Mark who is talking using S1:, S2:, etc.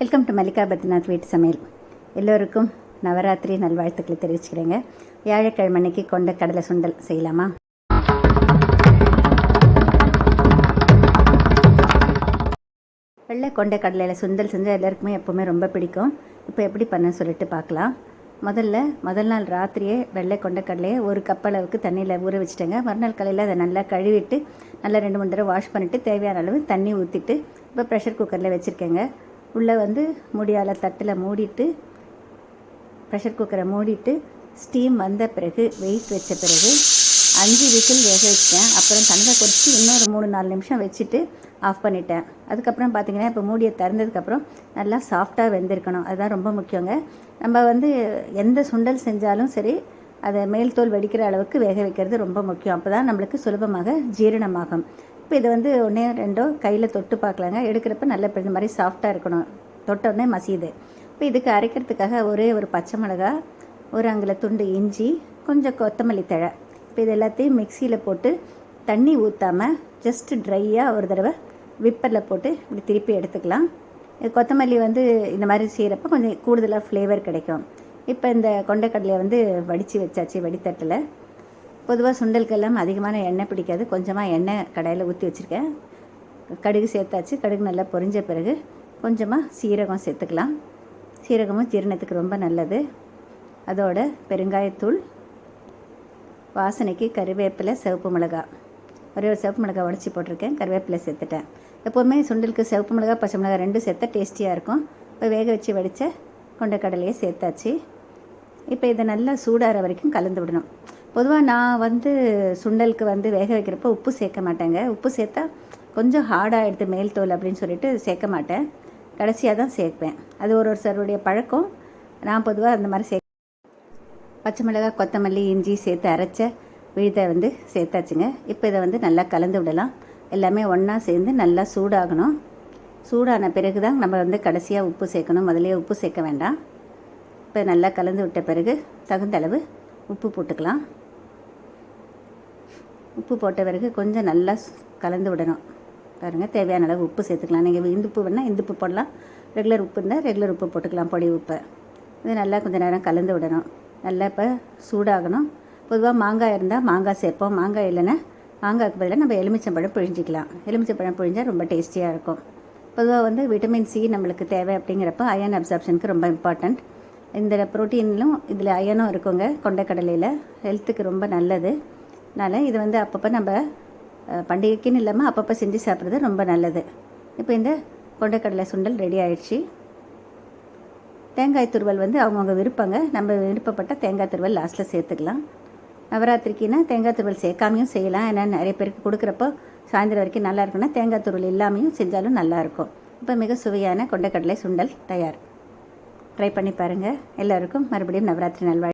S1: Welcome to Mallika Badrinath வீட்டு சமையல். எல்லோருக்கும் நவராத்திரி நல்வாழ்த்துக்களை தெரிவிச்சுக்கிறேங்க. வியாழக்கிழமை அன்னைக்கு கொண்ட கடலை சுண்டல் செய்யலாமா? வெள்ளை கொண்ட கடலையில் சுண்டல் செஞ்சால் எல்லாருக்குமே எப்போவுமே ரொம்ப பிடிக்கும். இப்போ எப்படி பண்ண சொல்லிட்டு பார்க்கலாம். முதல்ல முதல் நாள் ராத்திரியே வெள்ளை கொண்ட கடலையை ஒரு கப் அளவுக்கு தண்ணியில் ஊற வச்சுட்டேங்க. மறுநாள் காலையில் அதை நல்லா கழுவிட்டு நல்லா ரெண்டு மூணு தடவை வாஷ் பண்ணிவிட்டு தேவையான அளவு தண்ணி ஊற்றிட்டு இப்போ ப்ரெஷர் குக்கரில் வச்சுருக்கேங்க. உள்ளே வந்து முடியால் தட்டில் மூடிட்டு ப்ரெஷர் குக்கரை மூடிட்டு ஸ்டீம் வந்த பிறகு வெயிட் வச்ச பிறகு அஞ்சு விசில் வேக வச்சிட்டேன். அப்புறம் தண்ணி கொதிச்சு இன்னொரு மூணு நாலு நிமிஷம் வச்சுட்டு ஆஃப் பண்ணிட்டேன். அதுக்கப்புறம் பார்த்தீங்கன்னா இப்போ மூடியை திறந்ததுக்கப்புறம் நல்லா சாஃப்டாக வெந்திருக்கணும். அதுதான் ரொம்ப முக்கியங்க. நம்ம வந்து எந்த சுண்டல் செஞ்சாலும் சரி அதை மேல் தோல் வெடிக்கிற அளவுக்கு வேக வைக்கிறது ரொம்ப முக்கியம். அப்போ தான் நம்மளுக்கு சுலபமாக ஜீரணமாகும். இப்போ இது வந்து ஒன்றே ரெண்டோ கையில் தொட்டு பார்க்கலாங்க. எடுக்கிறப்ப நல்ல இந்த மாதிரி சாஃப்டாக இருக்கணும். தொட்டோடனே மசியுது. இப்போ இதுக்கு அரைக்கிறதுக்காக ஒரே ஒரு பச்சை மிளகா ஒரு அங்குல துண்டு இஞ்சி கொஞ்சம் கொத்தமல்லி தழை. இப்போ இது எல்லாத்தையும் மிக்சியில் போட்டு தண்ணி ஊற்றாமல் ஜஸ்ட் ட்ரையாக ஒரு தடவை விப்பரில் போட்டு இப்படி திருப்பி எடுத்துக்கலாம். கொத்தமல்லி வந்து இந்த மாதிரி செய்கிறப்ப கொஞ்சம் கூடுதலாக ஃப்ளேவர் கிடைக்கும். இப்போ இந்த கொண்டைக்கடலையை வந்து வடித்து வச்சாச்சு வடித்தட்டில். பொதுவாக சுண்டலுக்கெல்லாம் அதிகமான எண்ணெய் பிடிக்காது. கொஞ்சமாக எண்ணெய் கடையில் ஊற்றி வச்சுருக்கேன். கடுகு சேர்த்தாச்சு. கடுகு நல்லா பொரிஞ்ச பிறகு கொஞ்சமாக சீரகம் சேர்த்துக்கலாம். சீரகமும் ஜீரணத்துக்கு ரொம்ப நல்லது. அதோட பெருங்காயத்தூள் வாசனைக்கு கருவேப்பிலை சிவப்பு மிளகா. ஒரே ஒரு சிவப்பு மிளகா உடச்சி போட்டிருக்கேன். கருவேப்பிலை சேர்த்துட்டேன். எப்போவுமே சுண்டலுக்கு சிவப்பு மிளகா பச்சை மிளகா ரெண்டும் சேர்த்தா டேஸ்டியாக இருக்கும். இப்போ வேக வச்சு வடித்த கொண்டைக்கடலையே சேர்த்தாச்சு. இப்போ இதை நல்லா சூடாகிற வரைக்கும் கலந்து விடணும். பொதுவாக நான் வந்து சுண்டலுக்கு வந்து வேக வைக்கிறப்போ உப்பு சேர்க்க மாட்டேங்க. உப்பு சேர்த்தா கொஞ்சம் ஹார்டாக எடுத்து மேல் தோல் அப்படின்னு சொல்லிட்டு சேர்க்க மாட்டேன். கடைசியாக தான் சேர்ப்பேன். அது ஒரு ஒரு சருடைய பழக்கம். நான் பொதுவாக அந்த மாதிரி சே பச்சை மிளகாய் கொத்தமல்லி இஞ்சி சேர்த்து அரைச்ச விழுதை வந்து சேர்த்தாச்சுங்க. இப்போ இதை வந்து நல்லா கலந்து விடலாம். எல்லாமே ஒன்றா சேர்ந்து நல்லா சூடாகணும். சூடான பிறகு தான் நம்ம வந்து கடைசியாக உப்பு சேர்க்கணும். முதலே உப்பு சேர்க்க வேண்டாம். இப்போ நல்லா கலந்து விட்ட பிறகு தகுந்த அளவு உப்பு போட்டுக்கலாம். உப்பு போட்ட பிறகு கொஞ்சம் நல்லா கலந்து விடணும். பாருங்கள் தேவையான அளவு உப்பு சேர்த்துக்கலாம். நீங்கள் இந்துப்பு வேணால் இந்துப்பு போடலாம். ரெகுலர் உப்பு இருந்தால் ரெகுலர் உப்பு போட்டுக்கலாம் பொடி உப்பை. இது நல்லா கொஞ்சம் நேரம் கலந்து விடணும். நல்லா இப்போ சூடாகணும். பொதுவாக மாங்காய் இருந்தால் மாங்காய் சேர்ப்போம். மாங்காய் இல்லைன்னா மாங்காய்க்கு பதிலாக நம்ம எலுமிச்சம்பழம் பிழிஞ்சிக்கலாம். எலுமிச்சம்பழம் பிழிஞ்சால் ரொம்ப டேஸ்டியாக இருக்கும். பொதுவாக வந்து விட்டமின் சி நம்மளுக்கு தேவை அப்படிங்கிறப்ப அயன் அப்சார்ப்ஷனுக்கு ரொம்ப இம்பார்ட்டண்ட் இந்த ப்ரோட்டீன்லும் இதில் அயனும் இருக்குங்க கொண்டைக்கடலையில். ஹெல்த்துக்கு ரொம்ப நல்லது. அதனால் இது வந்து அப்பப்போ நம்ம பண்டிகைக்குன்னு இல்லாமல் அப்பப்போ செஞ்சு சாப்பிட்றது ரொம்ப நல்லது. இப்போ இந்த கொண்டைக்கடலை சுண்டல் ரெடி ஆயிடுச்சு. தேங்காய் துருவல் வந்து அவங்கவுங்க விருப்பங்க. நம்ம விருப்பப்பட்ட தேங்காய் துருவல் லாஸ்ட்டில் சேர்த்துக்கலாம். நவராத்திரிக்குன்னா தேங்காய் துருவல் சேர்க்காமையும் செய்யலாம். ஏன்னா நிறைய பேருக்கு கொடுக்குறப்போ சாயந்தரம் வரைக்கும் நல்லா இருக்குன்னா தேங்காய் துருவல் இல்லாமையும் செஞ்சாலும் நல்லாயிருக்கும் இப்போ மிக சுவையான கொண்டைக்கடலை சுண்டல் தயார். ட்ரை பண்ணி பாருங்கள் எல்லோருக்கும் மறுபடியும் நவராத்திரி நல்வாழ்